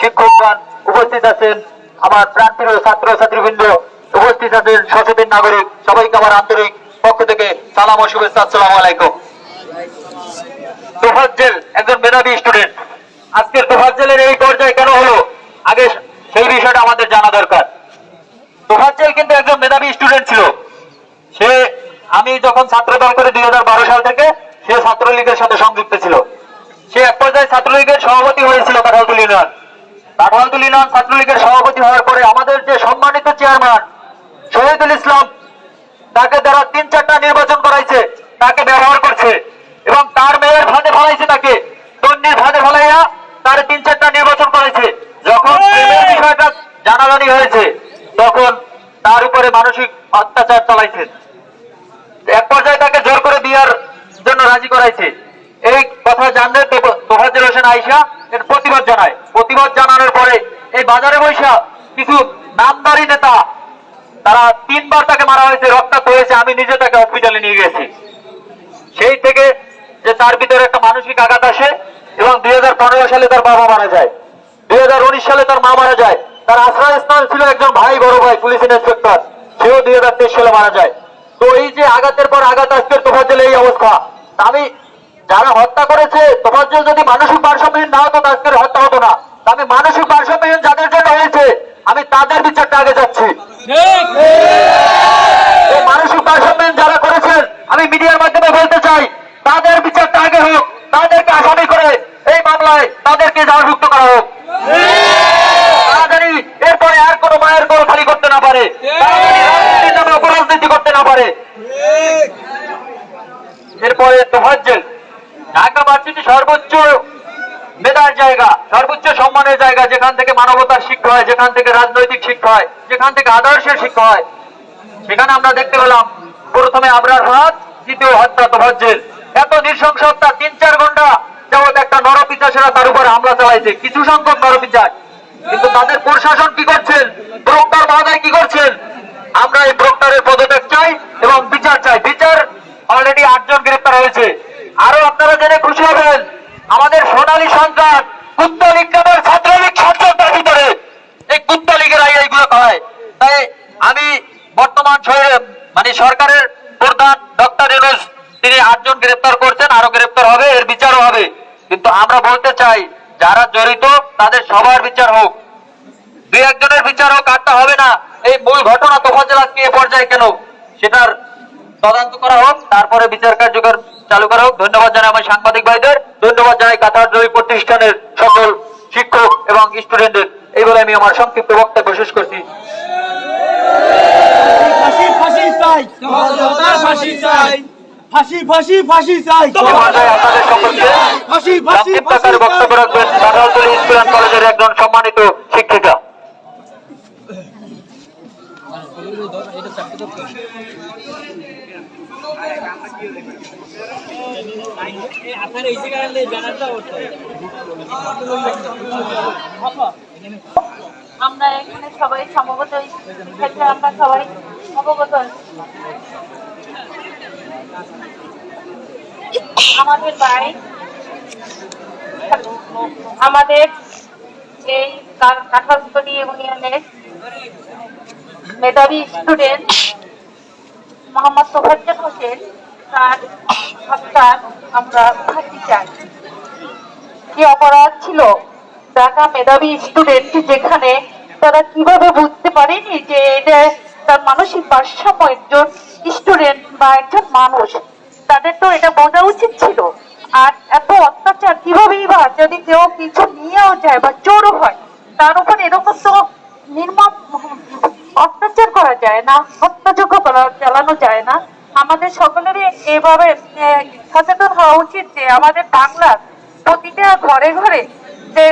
শিক্ষকগণ উপস্থিত আছেন আমার ছাত্র ছাত্রীবৃন্দ উপস্থিত আছেন সচেতন নাগরিক, সবাইকে আমার আন্তরিক পক্ষ থেকে সালাম ও শুভেচ্ছা আলাইকুম। একজন মেধাবী স্টুডেন্ট। আজকের তোফাজ্জেলের এই পর্যায়ে কেন হলো? আগে সেই বিষয়টা আমাদের দরকার। তোফাজ্জেল কিন্তু একজন মেধাবী স্টুডেন্ট ছিল। সে, আমি যখন ছাত্র দল করে দুই সাল থেকে সে ছাত্রলীগের সাথে সংযুক্ত ছিল। সে এক পর্যায়ে ছাত্রলীগের সভাপতি হয়েছিল কাঠালতুল ইউনিয়ন। কাঠালতুল ইউনিয়ন ছাত্রলীগের সভাপতি হওয়ার পরে আমাদের যে সম্মানিত চেয়ারম্যান, শহীদুল ইসলাম, তাকে দ্বারা তিন চারটা নির্বাচন করাইছে, তাকে ব্যবহার করছে এবং তার মেয়ের ভাতে ফলাইছে তাকে। তন্নির ভাতে ফলাইয়া তার তিন চারটা নির্বাচন করাইছে যখন প্রেমের বিষয়টা জানাজানি হয়েছে। তখন তার উপরে মানসিক অত্যাচার চালাইছেন এক পর্যায়ে তাকে জোর করে বিয়ার জন্য রাজি করাইছে। এই কথা জানলে তোফাজুল হোসেন আইসা এর প্রতিবাদ জানায়। প্রতিবাদ জানানোর পরে এই বাজারে বৈশা কিছু নামদারি নেতা, তারা তিনবার তাকে মারা হয়েছে, রক্তাক্ত হয়েছে, আমি নিজে তাকে হসপিটালে নিয়ে গেছি। সেই থেকে যে তার ভিতরে একটা মানসিক আঘাত আসে এবং দুই হাজার পনেরো সালে তার বাবা মারা যায়। দুই হাজার উনিশ সালে তার মা মারা যায়। তার আশ্রয়স্থান ছিল একজন ভাই, বড় ভাই, পুলিশ ইন্সপেক্টর। সেও দুই হাজার তেইশ সালে মারা যায়। তো এই যে আঘাতের পর আঘাত, আজকের তোফাজ্জল এই অবস্থা। আমি যারা হত্যা করেছে, তোফাজ্জল যদি মানসিক ভারসাম্যহীন না হতো আজকের হত্যা হতো না। আমি মানসিক ভারসাম্যহীন যাদের জন্য হয়েছে, আমি তাদের বিচারটা আগে যাচ্ছি মানসিক ভারসাম্যহীন যারা করেছেন, আমি মিডিয়ার মাধ্যমে বলতে চাই, তাদের বিচারটা আগে হোক, তাদেরকে আসামি করে এই মামলায় তাদেরকে জালযুক্ত করা হোক তারা জানি এরপরে আর কোনো মায়ের কোনো খালি করতে না পারে তারা জানি রাজনীতির নামে অপরাজনীতি এরপরে তোফাজ্জেল ঢাকা ভার্সিটি সর্বোচ্চ মেধার জায়গা, সর্বোচ্চ সম্মানের জায়গা, যেখান থেকে মানবতার শিক্ষা হয়, যেখান থেকে রাজনৈতিক শিক্ষা হয়, যেখান থেকে আদর্শের শিক্ষা হয়। সেখানে আমরা দেখতে পেলাম, প্রথমে আবরার হাত দ্বিতীয় হত্যা তোফাজ্জেল এত নৃশংস তিন চার ঘণ্টা যাবৎ একটা নরপিচাসেরা তার উপরে হামলা চালাইছে। কিছু সংখ্যক নরপিচাস। কিন্তু তাদের প্রশাসন কি করছেন প্রক্টর মহোদয় কি করছেন আমরা এই প্রক্টরের পদত্যাগ চাই এবং বিচার চাই বিচার অলরেডি আটজন গ্রেপ্তার হয়েছে। আরও আপনারা জেনে খুশি হবেন, আমাদের সোনালী সন্তান কুত্তলীগ নামের ছাত্রলীগ সন্তানটার ভিতরে। এই কুত্তলীগের এইগুলো হয় তাই আমি বর্তমান মানে সরকারের প্রধান ডক্টর ইউনুস, তিনি আটজন গ্রেপ্তার করছেন, আরও গ্রেপ্তার হবে, এর বিচারও হবে। কিন্তু আমরা বলতে চাই, যারা জড়িত, তাদের সবার বিচার হোক। দুই একজনের বিচার হোক, আটটা হবে না। এই মূল ঘটনা তোফাজ্জল আজকে পর্যায়ে কেন? সেটার তদন্ত করা হোক, তারপরে বিচার কার্যকর চালু করা হোক। ধন্যবাদ জানাই আমার সাংবাদিক ভাইদের। ধন্যবাদ জানাই কাতার জয়ী প্রতিষ্ঠানের সকল শিক্ষক এবং স্টুডেন্টদের এই বলে আমি আমার সংক্ষিপ্ত বক্তব্য শেষ করছি। বক্তব্য রাখবেন। কাঠালতলী স্কুল অ্যান্ড কলেজের একজন সম্মানিত শিক্ষিকা। আপনার এই জায়গায় ব্যানারটা করতে আমরা এখানে সবাই সম্ভবত ক্ষেত্রে আমরা সবাই অবগত আমাদের বাড়ি আমাদের এই কাঁঠালতলী ইউনিয়নের মেধাবী স্টুডেন্ট মোহাম্মদ তোফাজ্জল হোসেন, তার হত্যার আমরা ফাঁসি চাই। কি অপরাধ ছিল? ঢাকা মেধাবী স্টুডেন্ট যেখানে তারা কীভাবে বুঝতে পারেনি যে এটা তার মানসিক ভারসাম্য একজন স্টুডেন্ট বা একজন মানুষ? তাদের তো এটা বোঝা উচিত ছিল। আর এত অত্যাচার কিভাবেই বা যদি কেউ কিছু নিয়েও যায় বা চোরও হয়, তার উপর এরকম তো নির্মম না, হত্যাযোগ্য চালানো যায় না। আমাদের সকলেরই এভাবে সচেতন হওয়া উচিত যে আমাদের বাংলার প্রতিটা ঘরে ঘরে যে